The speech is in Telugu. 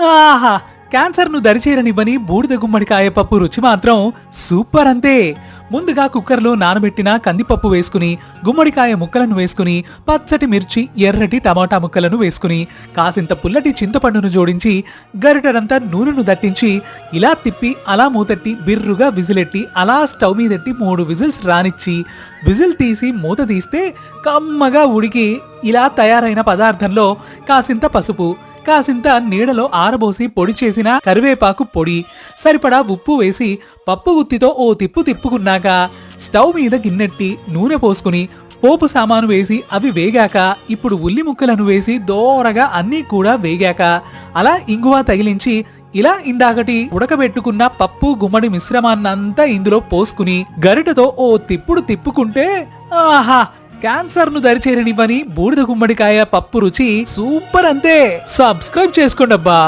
ఆహా క్యాన్సర్ను దరిచేరనివ్వని బూడిద గుమ్మడికాయ పప్పు రుచి మాత్రం సూపర్ అంతే. ముందుగా కుక్కర్లో నానబెట్టిన కందిపప్పు వేసుకుని గుమ్మడికాయ ముక్కలను వేసుకుని పచ్చటి మిర్చి ఎర్రటి టమాటా ముక్కలను వేసుకుని కాసింత పుల్లటి చింతపండును జోడించి గరిటరంతా నూనెను దట్టించి ఇలా తిప్పి అలా మూతట్టి బిర్రుగా విజిలెట్టి అలా స్టవ్ మీదెట్టి మూడు విజిల్స్ రానిచ్చి విజిల్ తీసి మూత తీస్తే కమ్మగా ఉడికి ఇలా తయారైన పదార్థంలో కాసింత పసుపు కాసింత నీడలో ఆరబోసి పొడి చేసిన కరివేపాకు పొడి. సరిపడా ఉప్పు వేసి పప్పు గుత్తితో ఓ తిప్పు తిప్పుకున్నాక స్టవ్ మీద గిన్నెట్టి నూనె పోసుకుని పోపు సామాను వేసి అవి వేగాక ఇప్పుడు ఉల్లి ముక్కలను వేసి దోరగా అన్నీ కూడా వేగాక అలా ఇంగువ తగిలించి ఇలా ఇందాకటి ఉడకబెట్టుకున్న పప్పు గుమ్మడి మిశ్రమాన్నంతా ఇందులో పోసుకుని గరిటతో ఓ తిప్పుడు తిప్పుకుంటే ఆహా క్యాన్సర్ను దరిచేరనివ్వని బూడిద గుమ్మడికాయ పప్పు రుచి సూపర్ అంతే. సబ్స్క్రైబ్ చేసుకోండి అబ్బా